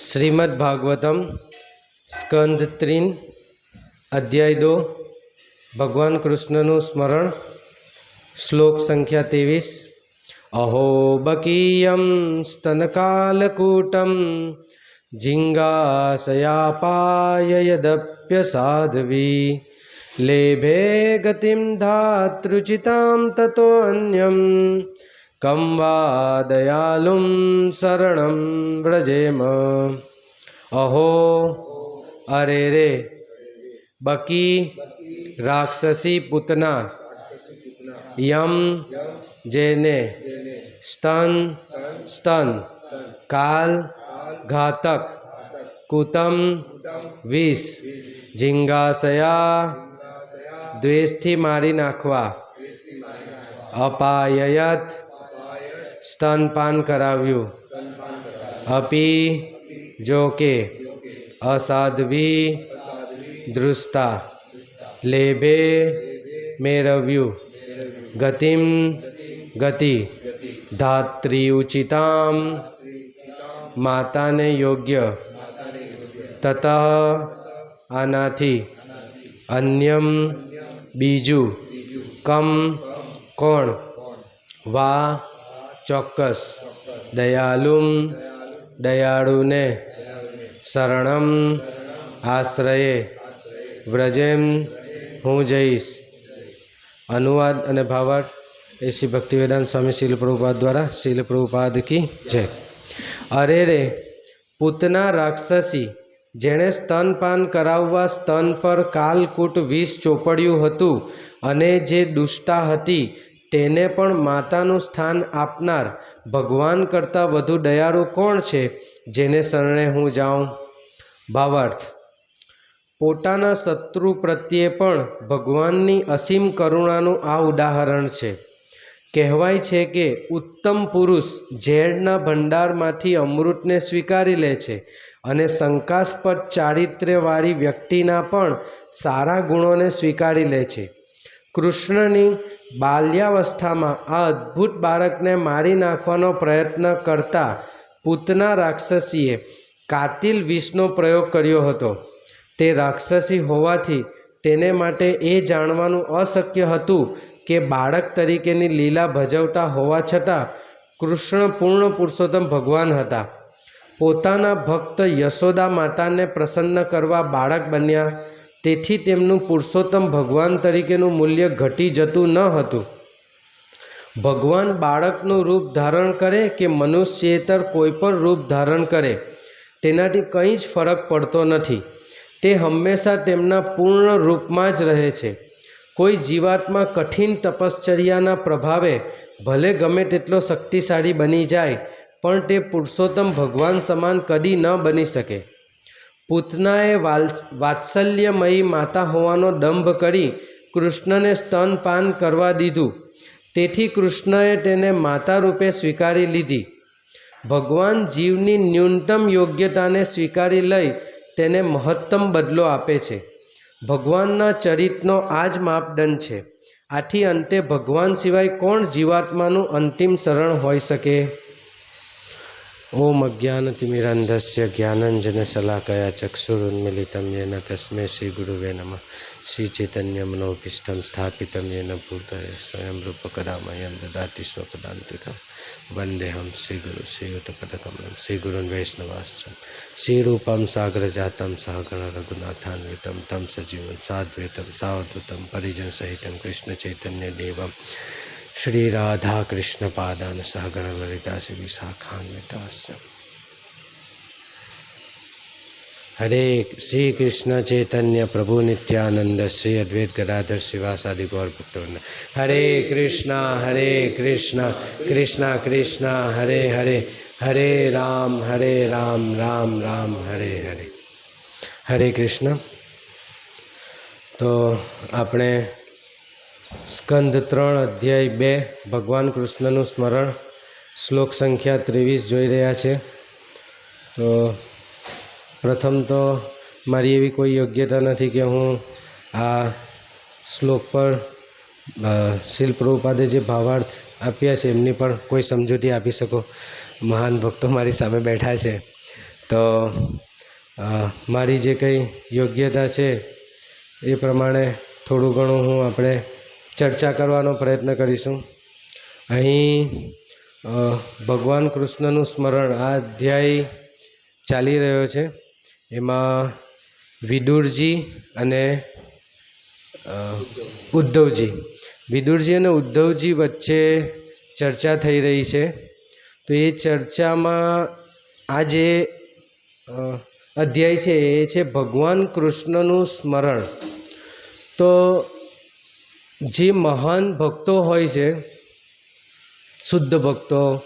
શ્રીમદ ભાગવતમ સ્કંદ ત્રીન અધ્યાય દો, ભગવાન કૃષ્ણનું સ્મરણ, શ્લોક સંખ્યા ત્રેવીસ. અહો બકીયમ સ્તનકાલકૂટમ જિંગાશયાપાયદપ્ય સાધવી. લેભે ગતિમ ધાતૃચિતામ તતો અન્યમ કમ વા દયાલું શરણમ વ્રજેમ અહો અરે રે બકી રાક્ષસી પૂતના યમ જેને સ્તન સ્તન કાલ ઘાતક કુતમ વિષ જિંગાસયા દ્વેષથી મારી નાખવા અપાયયત સ્તનપાન કરાવ્યું. અપી જો કે અસાધ્વી દૃષ્ટા, લેભે મેળવ્યું ગતિમ ગતિ ધાત્રી ઉચિતામ માતાને યોગ્ય. તત આનાથી અન્યમ બીજું કમ કોણ? વા ચોક્કસ. દયાલુમ, દયાળુને શરણમ, આશ્રયે વ્રજેમ, હું જઈશ. અનુવાદ અને ભાવાર્થ એ શ્રી ભક્તિવેદાંત સ્વામી શીલ દ્વારા શીલ પ્રભુપાદ કી જય. અરે રે, પૂતના રાક્ષસી, જેણે સ્તનપાન કરાવવા સ્તન પર કાલકૂટ વિષ ચોપડ્યું હતું અને જે દુષ્ટા હતી તેને પણ માતાનું સ્થાન આપનાર ભગવાન કરતાં વધુ દયાળુ કોણ છે, જેને શરણે હું જાઉં? ભાવાર્થ, પોતાના શત્રુ પ્રત્યે પણ ભગવાનની અસીમ કરુણાનું આ ઉદાહરણ છે. કહેવાય છે કે ઉત્તમ પુરુષ ઝેરના ભંડારમાંથી અમૃતને સ્વીકારી લે છે અને શંકાસ્પદ ચારિત્ર્યવાળી વ્યક્તિના પણ સારા ગુણોને સ્વીકારી લે છે. કૃષ્ણની બાલ્યાવસ્થામાં આ અદ્ભુત બાળકને મારી નાખવાનો પ્રયત્ન કરતા પૂતના રાક્ષસીએ કાતિલ વિષનો પ્રયોગ કર્યો હતો. તે રાક્ષસી હોવાથી તેને માટે એ જાણવાનું અશક્ય હતું કે બાળક તરીકેની લીલા ભજવતા હોવા છતાં કૃષ્ણ પૂર્ણ પુરુષોત્તમ ભગવાન હતા. પોતાના ભક્ત યશોદા માતાને પ્રસન્ન કરવા બાળક બન્યા. તેથી તેમનું પુરુષોત્તમ ભગવાન તરીકેનું મૂલ્ય ઘટી જતું ન હતું. ભગવાન બાળકનું રૂપ ધારણ કરે કે મનુષ્યેતર કોઈ પણ રૂપ ધારણ કરે, તેનાથી કંઈ જ ફરક પડતો નથી. તે હંમેશા તેમના પૂર્ણ રૂપમાં જ રહે છે. કોઈ જીવાત્મા કઠિન તપશ્ચર્યાના પ્રભાવે ભલે ગમે તેટલો શક્તિશાળી બની જાય, પણ તે પુરુષોત્તમ ભગવાન સમાન કદી ન બની શકે. પૂતનાએ વાત્સલ્યમયી માતા હોવાનો દંભ કરી કૃષ્ણને સ્તનપાન કરવા દીધું. તેથી કૃષ્ણએ તેને માતા રૂપે સ્વીકારી લીધી. ભગવાન જીવની ન્યૂનતમ યોગ્યતાને સ્વીકારી લઈ તેને મહત્તમ બદલો આપે છે. ભગવાનના ચરિતનો આ જ માપદંડ છે. આથી અંતે ભગવાન સિવાય કોણ જીવાત્માનું અંતિમ શરણ હોઈ શકે? ઓમ અજ્ઞાનતિમિરંધસ્ય જ્ઞાનંજન શલાકયા ચક્ષુરુન્મિલિતમ યેન તસ્મે શ્રી ગુરુવે નમ શ્રી ચૈતન્ય મનોભિષ્ટમ સ્થાપિત યેન ભૂતળે સ્વયં રૂપકદામયમ દદાતિ સ્વપદાંતિકમ વંદેહમ શ્રી ગુરુ શ્રીયુતપદકમલમ શ્રી ગુરુન વૈષ્ણવાશ્ચ શ્રી રૂપમ સાગર જાતમ સહગણ રઘુનાથાન્વિતમ તમ સજીવન સાદ્વૈતમ સાવધૃતમ પરિજન સહિતમ કૃષ્ણ ચૈતન્ય દેવમ श्री राधा कृष्ण पादान सहगण ललिता से विशाखान्वितास हरे श्री कृष्ण चैतन्य प्रभु नित्यानंद श्री अद्वैत गदाधर शिवासादि गौर भक्तवृंद हरे कृष्णा हरे कृष्णा कृष्णा कृष्णा हरे हरे हरे राम हरे राम राम राम हरे हरे हरे कृष्ण તો આપણે સ્કંદ ત્રણ, અધ્યાય બે, ભગવાન કૃષ્ણનું સ્મરણ. શ્લોક સંખ્યા ત્રેવીસ જોઈ રહ્યા છે. તો પ્રથમ તો મારી એવી કોઈ યોગ્યતા નથી કે હું આ શ્લોક પર પ્રભુપાદે જે ભાવાર્થ આપ્યા છે, એમની પણ કોઈ સમજૂતી આપી શકો. મહાન ભક્તો મારી સામે બેઠા છે. તો મારી જે કંઈ યોગ્યતા છે, એ પ્રમાણે થોડું ઘણું હું આપણે ચર્ચા કરવાનો પ્રયત્ન કરીશું. અહીં ભગવાન કૃષ્ણનું સ્મરણ આ અધ્યાય ચાલી રહ્યો છે. એમાં વિદુરજી અને ઉદ્ધવજી. વિદુરજી અને ઉદ્ધવજી વચ્ચે ચર્ચા થઈ રહી છે. તો એ ચર્ચામાં આ જે અધ્યાય છે એ છે ભગવાન કૃષ્ણનું સ્મરણ. તો જે મહાન ભક્તો હોય છે, શુદ્ધ ભક્તો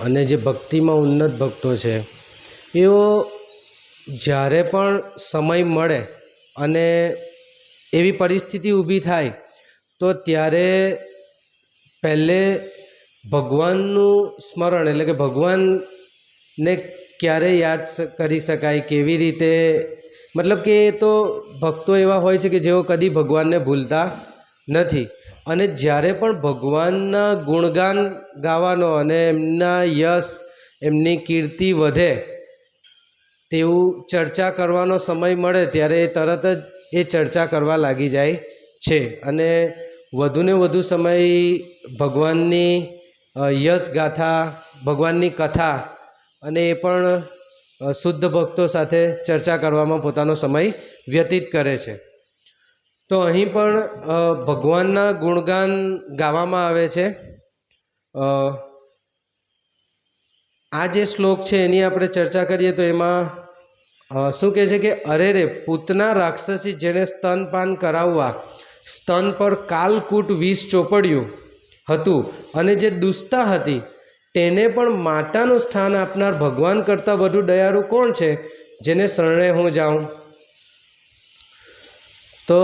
અને જે ભક્તિમાં ઉન્નત ભક્તો છે, એઓ જ્યારે પણ સમય મળે અને એવી પરિસ્થિતિ ઊભી થાય, તો ત્યારે પહેલે ભગવાનનું સ્મરણ, એટલે કે ભગવાનને ક્યારે યાદ કરી શકાય, કેવી રીતે, મતલબ કે એ તો ભક્તો એવા હોય છે કે જેઓ કદી ભગવાનને ભૂલતા નથી. અને જ્યારે પણ ભગવાનના ગુણગાન ગાવાનો અને એમના યશ, એમની કીર્તિ વધે, તેવું ચર્ચા કરવાનો સમય મળે, ત્યારે એ તરત જ એ ચર્ચા કરવા લાગી જાય છે. અને વધુને વધુ સમય ભગવાનની યશ ગાથા, ભગવાનની કથા અને એ પણ શુદ્ધ ભક્તો સાથે ચર્ચા કરવામાં પોતાનો સમય વ્યતીત કરે છે. તો અહીં પણ ભગવાનના ગુણગાન ગાવામાં આવે છે. આ જે શ્લોક છે એની આપણે ચર્ચા કરીએ તો એમાં શું કહે છે કે, અરે રે, પૂતના રાક્ષસી જેણે સ્તનપાન કરાવવા, સ્તન પર કાલકૂટ વિષ ચોપડ્યું હતું અને જે દુસ્તા હતી, તેને પણ માતાનું સ્થાન આપનાર ભગવાન કરતાં વધુ દયાળુ કોણ છે, જેને શરણે હું જાઉં? તો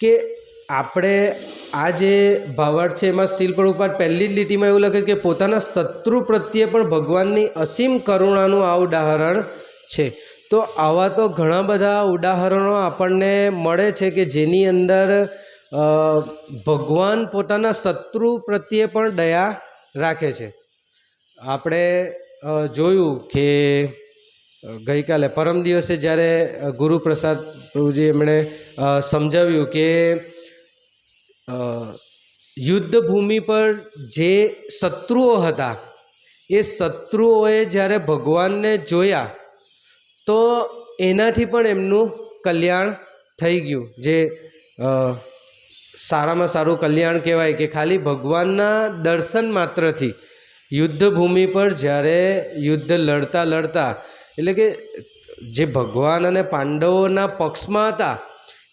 કે આપણે આ જે ભાવાર્થ છે એમાં શિલ્પ ઉપર પહેલી જ લીટીમાં એવું લખે કે પોતાના શત્રુ પ્રત્યે પણ ભગવાનની અસીમ કરુણાનું આ ઉદાહરણ છે. તો આવા તો ઘણા બધા ઉદાહરણો આપણને મળે છે કે જેની અંદર ભગવાન પોતાના શત્રુ પ્રત્યે પણ દયા રાખે છે. આપણે જોયું કે ગઈકાલે પરમ દિવસે જ્યારે ગુરુપ્રસાદ પ્રભુજી એમણે સમજાવ્યું કે યુદ્ધ ભૂમિ પર જે શત્રુઓ હતા, એ શત્રુઓએ જ્યારે ભગવાનને જોયા, તો એનાથી પણ એમનું કલ્યાણ થઈ ગયું. જે સારામાં સારું કલ્યાણ કહેવાય કે ખાલી ભગવાનના દર્શન માત્રથી યુદ્ધ ભૂમિ પર જ્યારે યુદ્ધ લડતા લડતા એટલે કે જે ભગવાન અને પાંડવોના પક્ષમાં હતા,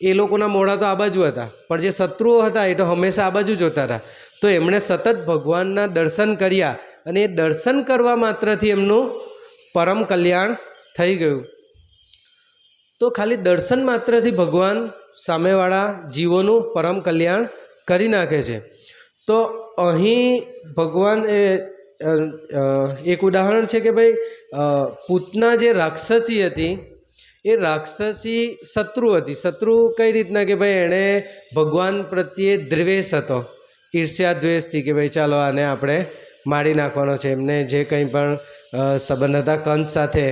એ લોકોના મોઢા તો આ બાજુ હતા. પણ જે શત્રુઓ હતા, એ તો હંમેશા આ બાજુ જોતા હતા. તો એમણે સતત ભગવાનના દર્શન કર્યા અને એ દર્શન કરવા માત્રથી એમનું પરમ કલ્યાણ થઈ ગયું. તો ખાલી દર્શન માત્રથી ભગવાન સામેવાળા જીવોનું પરમ કલ્યાણ કરી નાખે છે. તો અહીં ભગવાન એ એક ઉદાહરણ છે કે ભાઈ પૂતના જે રાક્ષસી હતી, એ રાક્ષસી શત્રુ હતી. શત્રુ કઈ રીતના કે ભાઈ, એણે ભગવાન પ્રત્યે દ્વેષ હતો. ઈર્ષ્યા દ્વેષથી કે ભાઈ, ચાલો આને આપણે મારી નાખવાનો છે. એમને જે કંઈ પણ સંબંધ હતા કંસ સાથે.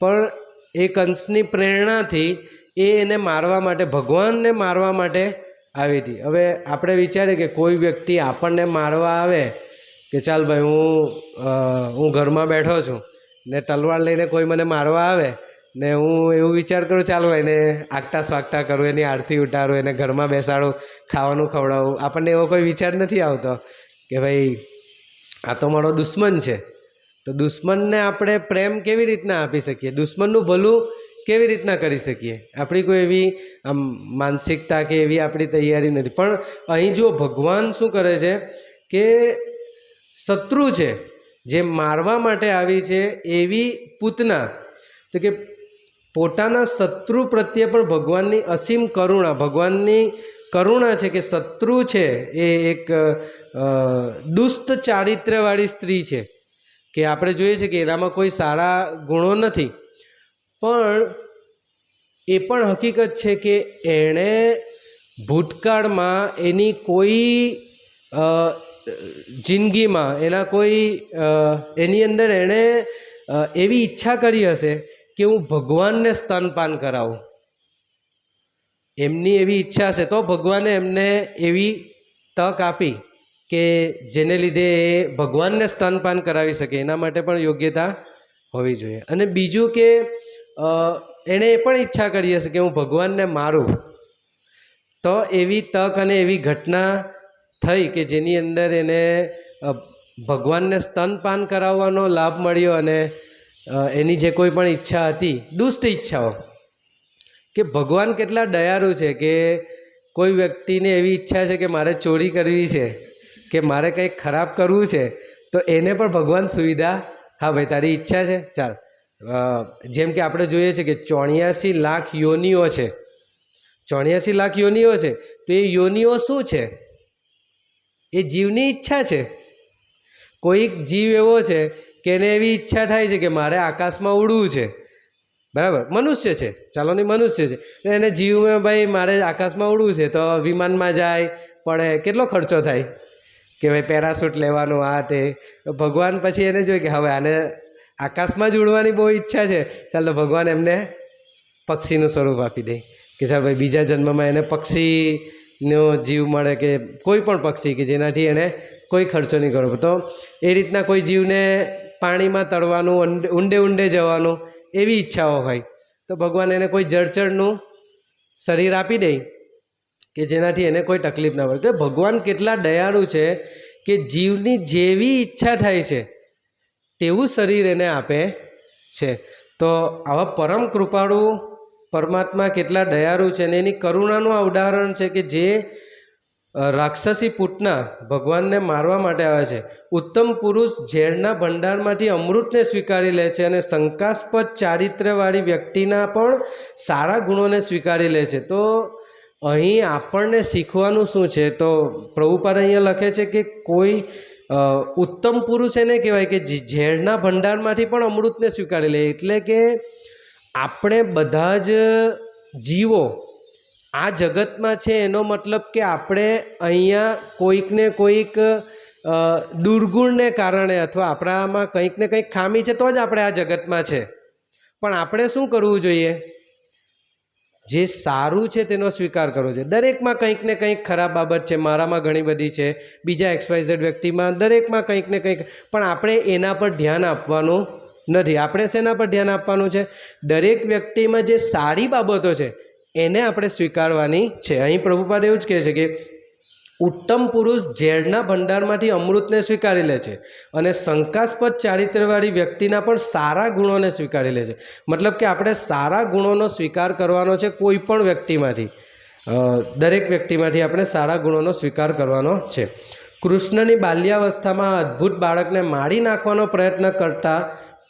પણ એ કંસની પ્રેરણાથી એ એને મારવા માટે, ભગવાનને મારવા માટે આવી હતી. હવે આપણે વિચારીએ કે કોઈ વ્યક્તિ આપણને મારવા આવે કે ચાલ ભાઈ, હું હું ઘરમાં બેઠો છું ને તલવાર લઈને કોઈ મને મારવા આવે ને હું એવું વિચાર કરું, ચાલો એને આગતા સ્વાગતા કરું, એની આરતી ઉતારું, એને ઘરમાં બેસાડું, ખાવાનું ખવડાવું. આપણને એવો કોઈ વિચાર નથી આવતો કે ભાઈ, આ તો મારો દુશ્મન છે. તો દુશ્મનને આપણે પ્રેમ કેવી રીતના આપી શકીએ? દુશ્મનનું ભલું કેવી રીતના કરી શકીએ? આપણી કોઈ એવી, આમ, માનસિકતા કે એવી આપણી તૈયારી નથી. પણ અહીં જો ભગવાન શું કરે છે કે શત્રુ છે, જે મારવા માટે આવી છે એવી પૂતના. તો કે પોતાના શત્રુ પ્રત્યે પણ ભગવાનની અસીમ કરુણા, ભગવાનની કરુણા છે કે શત્રુ છે એ એક દુષ્ટ ચારિત્ર્યવાળી સ્ત્રી છે. કે આપણે જોઈએ છે કે એનામાં કોઈ સારા ગુણો નથી. પણ એ પણ હકીકત છે કે એણે ભૂતકાળમાં એની કોઈ જિંદગીમાં એના કોઈ એની અંદર એણે એવી ઈચ્છા કરી હશે કે હું ભગવાનને સ્તનપાન કરાવું. એમની એવી ઈચ્છા હશે તો ભગવાને એમને એવી તક આપી કે જેને લીધે એ ભગવાનને સ્તનપાન કરાવી શકે. એના માટે પણ યોગ્યતા હોવી જોઈએ. અને બીજું કે એણે એ પણ ઈચ્છા કરી હશે કે હું ભગવાનને મારું. તો એવી તક અને એવી ઘટના થઈ કે જેની અંદર એને ભગવાનને સ્તનપાન કરાવવાનો લાભ મળ્યો અને એની જે કોઈ પણ ઈચ્છા હતી, દુષ્ટ ઈચ્છાઓ, કે ભગવાન કેટલા દયાળુ છે કે કોઈ વ્યક્તિને એવી ઈચ્છા છે કે મારે ચોરી કરવી છે, કે મારે કંઈક ખરાબ કરવું છે, તો એને પણ ભગવાન સુવિધા, હા ભાઈ, તારી ઈચ્છા છે, ચાલ. જેમ કે આપણે જોઈએ છે કે ચોર્યાસી લાખ યોનિઓ છે. ચોર્યાસી લાખ યોનિઓ છે, તો એ યોનિઓ શું છે? એ જીવની ઈચ્છા છે. કોઈક જીવ એવો છે કે એને એવી ઈચ્છા થાય છે કે મારે આકાશમાં ઉડવું છે. બરાબર? મનુષ્ય છે. ચાલો ને મનુષ્ય છે. એને જીવમાં ભાઈ મારે આકાશમાં ઉડવું છે તો વિમાનમાં જાય, પડે, કેટલો ખર્ચો થાય? કે ભાઈ પેરાશૂટ લેવાનું આ તે. ભગવાન પછી એને જોઈએ કે હવે આને આકાશમાં જ ઉડવાની બહુ ઈચ્છા છે. ચાલો ભગવાન એમને પક્ષીનું સ્વરૂપ આપી દે. કે ચાલ ભાઈ બીજા જન્મમાં એને પક્ષીનો જીવ મળે કે કોઈ પણ પક્ષી કે જેનાથી એને કોઈ ખર્ચો નહીં કરવો. તો એ રીતના કોઈ જીવને પાણીમાં તળવાનું ઊંડે ઊંડે જવાનું એવી ઈચ્છાઓ હોય. તો ભગવાન એને કોઈ જળચરનું શરીર આપી દે કે જેનાથી એને કોઈ તકલીફ ના પડે. તો ભગવાન કેટલા દયાળુ છે કે જીવની જેવી ઈચ્છા થાય છે, તેવું શરીર એને આપે છે. તો આવા પરમ કૃપાળુ પરમાત્મા કેટલા દયાળુ છે અને એની કરુણાનું આ ઉદાહરણ છે કે જે રાક્ષસી પૂતના ભગવાનને મારવા માટે આવે છે. ઉત્તમ પુરુષ ઝેરના ભંડારમાંથી અમૃતને સ્વીકારી લે છે અને શંકાસ્પદ ચારિત્ર્યવાળી વ્યક્તિના પણ સારા ગુણોને સ્વીકારી લે છે. તો અહીં આપણને શીખવાનું શું છે? તો પ્રભુપાદ અહીંયા લખે છે કે કોઈ ઉત્તમ પુરુષ એને કહેવાય કે ઝેરના ભંડારમાંથી પણ અમૃતને સ્વીકારી લે. એટલે કે આપણે બધા જ જીવો આ જગતમાં છે એનો મતલબ કે આપણે અહીંયા કોઈકને કોઈક દુર્ગુણને કારણે અથવા આપણામાં કંઈક ને કંઈક ખામી છે તો જ આપણે આ જગતમાં છે. પણ આપણે શું કરવું જોઈએ? જે સારું છે તેનો સ્વીકાર કરવો જોઈએ. દરેકમાં કંઈક ને કંઈક ખરાબ બાબત છે, મારામાં ઘણી બધી છે, બીજા એક્સવાઇઝેડ વ્યક્તિમાં દરેકમાં કંઈક ને કંઈક, પણ આપણે એના પર ધ્યાન આપવાનું નથી. આપણે શેના પર ધ્યાન આપવાનું છે? દરેક વ્યક્તિમાં જે સારી બાબતો છે, એને આપણે સ્વીકારવાની છે. અહીં પ્રભુપાદ એવું જ કહે છે કે ઉત્તમ પુરુષ ઝેરના ભંડારમાંથી અમૃતને સ્વીકારી લે છે અને શંકાસ્પદ ચારિત્ર્યવાળી વ્યક્તિના પણ સારા ગુણોને સ્વીકારી લે છે. મતલબ કે આપણે સારા ગુણોનો સ્વીકાર કરવાનો છે કોઈ પણ વ્યક્તિમાંથી. દરેક વ્યક્તિમાંથી આપણે સારા ગુણોનો સ્વીકાર કરવાનો છે. કૃષ્ણની બાલ્યાવસ્થામાં અદ્ભુત બાળકને મારી નાખવાનો પ્રયત્ન કરતા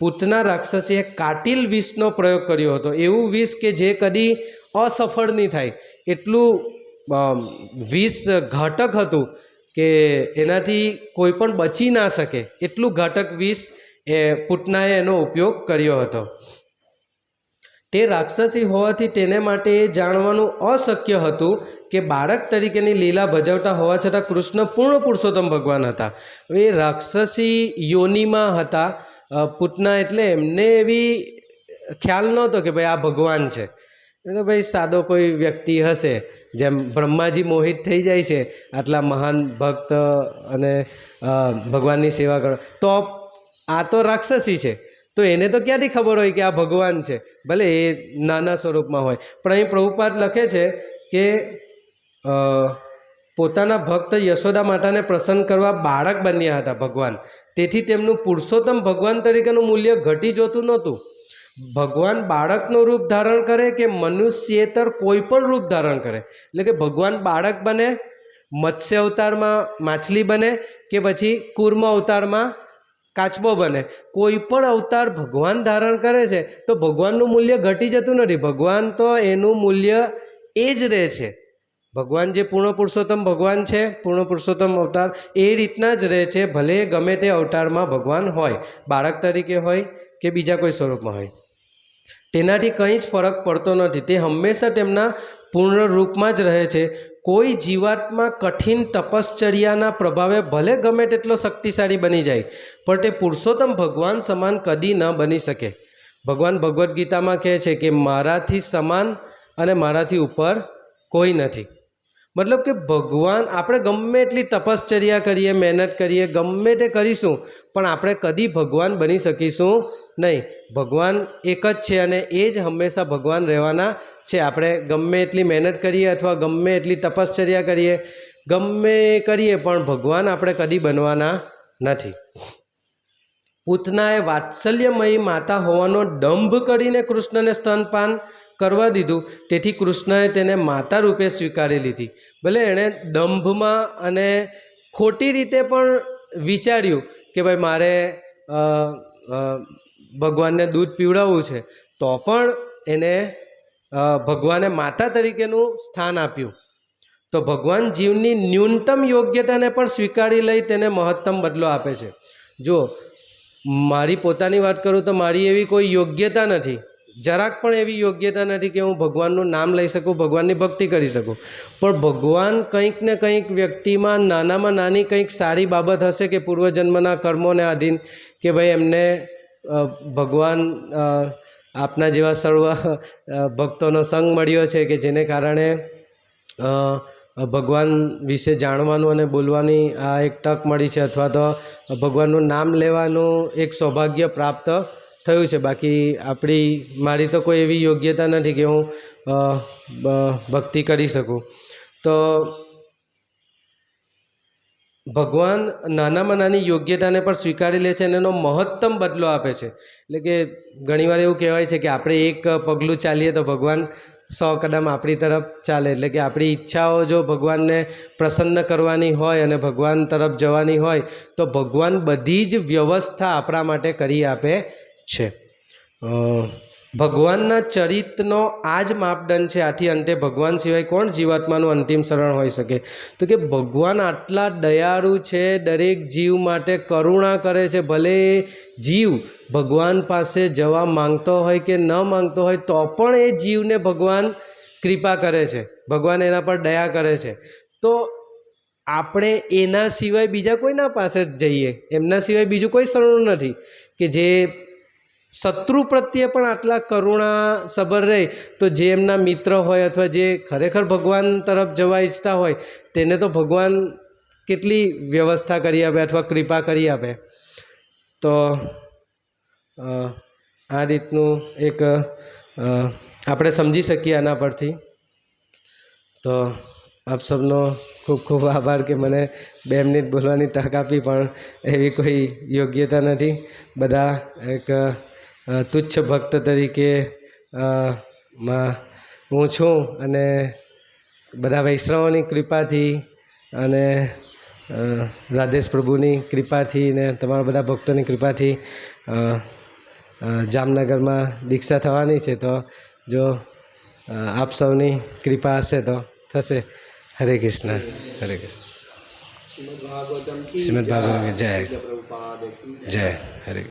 પૂતના રાક્ષસીએ કાટિલ વિષનો પ્રયોગ કર્યો હતો. એવું વિષ કે જે કદી અસફળ નહીં થાય. એટલું વિષ ઘાતક હતું કે એનાથી કોઈ પણ બચી ના શકે. એટલું ઘાતક વિષ એ પૂતનાએ એનો ઉપયોગ કર્યો હતો. તે રાક્ષસી હોવાથી તેને માટે એ જાણવાનું અશક્ય હતું કે બાળક તરીકેની લીલા ભજવતા હોવા છતાં કૃષ્ણ પૂર્ણ પુરુષોત્તમ ભગવાન હતા. એ રાક્ષસી યોનિમાં હતા. પૂતના એટલે એમને એવી ખ્યાલ નહોતો કે ભાઈ આ ભગવાન છે. એટલે ભાઈ, સાદો કોઈ વ્યક્તિ હશે જેમ બ્રહ્માજી મોહિત થઈ જાય છે, આટલા મહાન ભક્ત અને ભગવાનની સેવા કરો, તો આ તો રાક્ષસી છે. તો એને તો ક્યાંથી ખબર હોય કે આ ભગવાન છે? ભલે એ નાના સ્વરૂપમાં હોય. પણ અહીં પ્રભુપાદ લખે છે કે પોતાના ભક્ત યશોદા માતાને પ્રસન્ન કરવા બાળક બન્યા હતા ભગવાન. તેથી તેમનું પુરુષોત્તમ ભગવાન તરીકેનું મૂલ્ય ઘટી જતું નહોતું. ભગવાન બાળકનું રૂપ ધારણ કરે કે મનુષ્યેતર કોઈ પણ રૂપ ધારણ કરે? એટલે કે ભગવાન બાળક બને, મત્સ્ય અવતારમાં માછલી બને કે પછી કુર્મ અવતારમાં કાચબો બને? કોઈ પણ અવતાર ભગવાન ધારણ કરે છે તો ભગવાનનું મૂલ્ય ઘટી જતું નથી. ભગવાન તો એનું મૂલ્ય એ જ રહે છે. ભગવાન જે પૂર્ણ પુરુષોત્તમ ભગવાન છે પૂર્ણ પુરુષોત્તમ અવતાર, એ રીતના જ રહે છે, ભલે ગમે તે અવતારમાં ભગવાન હોય, બાળક તરીકે હોય કે બીજા કોઈ સ્વરૂપમાં હોય. તેનાથી કંઈ જ ફરક પડતો નથી. તે હંમેશા તેમના પૂર્ણ રૂપમાં જ રહે છે. કોઈ જીવાતમાં કઠિન તપશ્ચર્યાના પ્રભાવે ભલે ગમે તેટલો શક્તિશાળી બની જાય, પણ તે પુરુષોત્તમ ભગવાન સમાન કદી ન બની શકે. ભગવાન ભગવદ્ ગીતામાં કહે છે કે મારાથી સમાન અને મારાથી ઉપર કોઈ નથી. મતલબ કે ભગવાન, આપણે ગમે એટલી તપશ્ચર્યા કરીએ, મહેનત કરીએ, ગમે તે કરીશું, પણ આપણે કદી ભગવાન બની શકીશું નહીં. ભગવાન એક જ છે અને એ જ હંમેશા ભગવાન રહેવાના છે. આપણે ગમે એટલી મહેનત કરીએ અથવા ગમે એટલી તપશ્ચર્યા કરીએ, ગમે કરીએ, પણ ભગવાન આપણે કદી બનવાના નથી. પૂતનાએ વાત્સલ્યમયી માતા હોવાનો દંભ કરીને કૃષ્ણને સ્તનપાન કરવા દીધું. તેથી કૃષ્ણએ તેને માતા રૂપે સ્વીકારી લીધી. ભલે એણે દંભમાં અને ખોટી રીતે પણ વિચાર્યું કે ભાઈ મારે ભગવાનને દૂધ પીવડાવવું છે, તો પણ એને ભગવાને માતા તરીકેનું સ્થાન આપ્યું. તો ભગવાન જીવની ન્યૂનતમ યોગ્યતાને પણ સ્વીકારી લઈ તેને મહત્તમ બદલો આપે છે. જો મારી પોતાની વાત કરું તો મારી એવી કોઈ યોગ્યતા નથી. જરાક પણ એવી યોગ્યતા નથી કે હું ભગવાનનું નામ લઈ શકું, ભગવાનની ભક્તિ કરી શકું. પણ ભગવાન કંઈક ને કંઈક વ્યક્તિમાં, નાનામાં નાની કંઈક સારી બાબત હશે કે પૂર્વજન્મના કર્મોને આધીન કે ભાઈ એમને ભગવાન આપના જેવા સર્વ ભક્તોનો સંગ મળ્યો છે કે જેને કારણે ભગવાન વિશે જાણવાનું અને બોલવાની આ એક તક મળી છે અથવા તો ભગવાનનું નામ લેવાનું એક સૌભાગ્ય પ્રાપ્ત થયું છે. બાકી આપણી, મારી તો કોઈ એવી યોગ્યતા નથી કે હું ભક્તિ કરી શકું. તો ભગવાન નાનામાં નાની યોગ્યતાને પણ સ્વીકારી લે છે અને એનો મહત્તમ બદલો આપે છે. એટલે કે ઘણીવાર એવું કહેવાય છે કે આપણે એક પગલું ચાલીએ તો ભગવાન સો કદમ આપણી તરફ ચાલે. એટલે કે આપણી ઈચ્છાઓ જો ભગવાનને પ્રસન્ન કરવાની હોય અને ભગવાન તરફ જવાની હોય, તો ભગવાન બધી જ વ્યવસ્થા આપણા માટે કરી આપે છે. ભગવાનના ચરિત્રનો આ જ માપદંડ છે. આથી અંતે ભગવાન સિવાય કોણ જીવાત્માનું અંતિમ શરણ હોઈ શકે? તો કે ભગવાન આટલા દયાળુ છે, દરેક જીવ માટે કરુણા કરે છે, ભલે જીવ ભગવાન પાસે જવા માંગતો હોય કે ન માંગતો હોય, તો પણ એ જીવને ભગવાન કૃપા કરે છે. ભગવાન એના પર દયા કરે છે. તો આપણે એના સિવાય બીજા કોઈના પાસે જ જઈએ? એમના સિવાય બીજું કોઈ શરણું નથી કે જે શત્રુ પ્રત્યે પણ આટલા કરુણા સબર રહે તો જે એમના મિત્ર હોય અથવા જે ખરેખર ભગવાન તરફ જવા ઈચ્છતા હોય, તેને તો ભગવાન કેટલી વ્યવસ્થા કરી આપે અથવા કૃપા કરી આપે. તો આ રીતનું એક આપણે સમજી શકીએ આના પરથી. તો, આપ સૌનો ખૂબ ખૂબ આભાર કે મને બે મિનિટ બોલવાની તક આપી, પણ એવી કોઈ યોગ્યતા નથી. બધા એક તુચ્છ ભક્ત તરીકે માં હું છું અને બધા વૈષ્ણવોની કૃપાથી અને રાધેશ પ્રભુની કૃપાથી ને તમારા બધા ભક્તોની કૃપાથી જામનગરમાં દીક્ષા થવાની છે તો જો આપ સૌની કૃપા હશે તો થશે. હરે કૃષ્ણ. હરે કૃષ્ણ. શ્રીમદ ભાગવતમ જય. જય. હરે